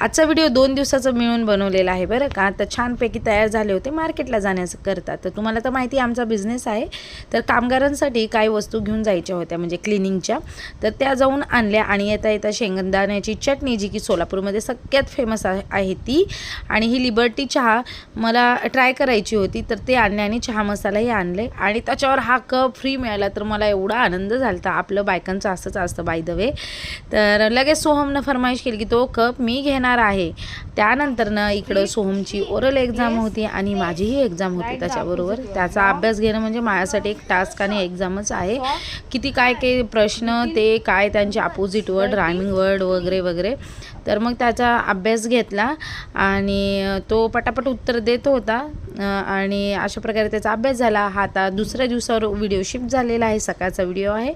आजचा व्हिडिओ दोन दिवसाचा मिळून बनवलेला आहे बरं का. तर छानपैकी तयार झाले होते. मार्केटला जाण्याचं करता तर तुम्हाला तर माहिती आहे आमचा बिझनेस आहे. तर कामगारांसाठी काही वस्तू घेऊन जायच्या होत्या म्हणजे क्लिनिंगच्या तर त्या जाऊन आणल्या आणि येता येता शेंगदाण्याची चटणी जी की सोलापूरमध्ये सगळ्यात फेमस आहे आहे ती. आणि ही लिबर्टी चहा मला ट्राय करायची होती तर ते आणले आणि चहा मसालाही आणले. आणि त्याच्यावर हा कप फ्री मिळाला तर मला एवढा आनंद झाला आपलं बायकांचं असंच असतं बाय द वे तर लगेच सोहमनं फरमाईश केली की तो कप मी घेणार आहे. त्यानंतर ना इकडं सोहमची ओरल एक्झाम होती आणि माझीही एक्झाम होती त्याच्याबरोबर. त्याचा अभ्यास घेणं म्हणजे माझ्यासाठी एक टास्क आणि एक्झामच आहे. किती काय काय प्रश्न ते काय त्यांचे अपोजिट वर्ड रायमिंग वर्ड वगैरे वगैरे. तर मग त्याचा अभ्यास घेतला आणि तो पटापट उत्तर देत होता. आणि अशा प्रकारे त्याचा अभ्यास झाला. हा आता दुसऱ्या दिवसावर व्हिडिओ शिफ्ट झालेला आहे. सकाळचा व्हिडिओ आहे.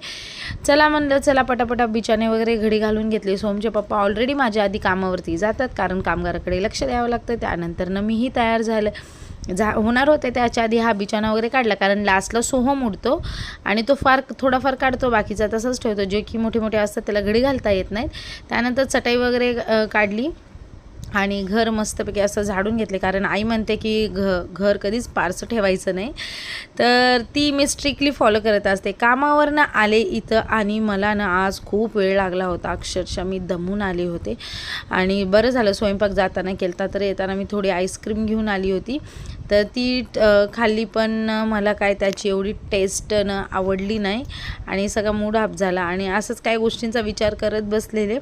चला म्हणलं चला पटापटा बिचाने वगैरे घडी घालून घेतले. सोमचे पप्पा ऑलरेडी माझ्या आधी कामावरती जातात. कारण कामगाराकडे लक्ष द्यावं लागतं. त्यानंतर मीही तयार झालं. झा होणार होते त्याच्या आधी हा बिचाना वगैरे काढला. कारण लास्टला सोहम उडतो आणि तो फार थोडाफार काढतो. बाकीचा तसंच ठेवतो. जे की मोठे मोठे असतात त्याला घडी घालता येत नाहीत. त्यानंतर चटई वगैरे काढली. आणि घर मस्तपैकी असं झाडून घेतले. कारण आई म्हणते की घ घर कधीच पारसं ठेवायचं नाही. तर ती मी स्ट्रिक्टली फॉलो करत असते. कामावरनं आले इथं आणि मला ना आज खूप वेळ लागला होता. अक्षरशः मी दमून आले होते. आणि बरं झालं स्वयंपाक जाताना केलता तर येताना मी थोडी आईस्क्रीम घेऊन आली होती. तर ती खाल्ली पण मला काय त्याची एवढी टेस्ट न आवडली नाही. आणि सगळा मूड हाप झाला. आणि असंच काही गोष्टींचा विचार करत बसलेले.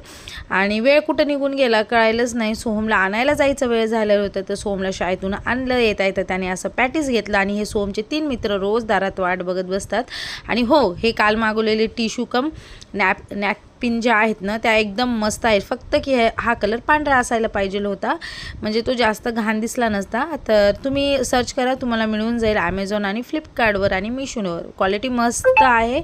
आणि वेळ कुठं निघून गेला कळायलाच नाही. सोहमला आणायला जायचं वेळ झालेलं होतं. तर सोहमला शाळेतून आणलं येता येतं त्याने असं पॅटीस घेतलं आणि हे सोहमचे तीन मित्र रोज दारात वाट बघत बसतात. आणि हो हे काल मागवलेले टिश्यू कम नॅप नॅप पिन ज्या आहेत ना त्या एकदम मस्त आहेत. फक्त की हे- हा कलर पांढरा असायला पाहिजे होता. म्हणजे तो जास्त घाण दिसला नसता. तर तुम्ही सर्च करा तुम्हाला मिळून जाईल ॲमेझॉन आणि फ्लिपकार्टवर आणि मिशोवर क्वालिटी मस्त आहे.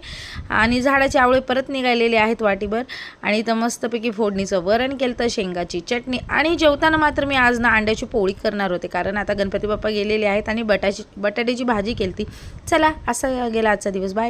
आणि झाडाचे आवळे परत निघालेले आहेत वाटीभर. आणि तर मस्तपैकी फोडणीचं वरण केलं तर शेंगाची चटणी. आणि जेवताना मात्र मी आज ना अंड्याची पोळी करणार होते. कारण आता गणपती बाप्पा गेलेले आहेत आणि बटाची बटाट्याची भाजी केली चला असा गेला आजचा दिवस. बाय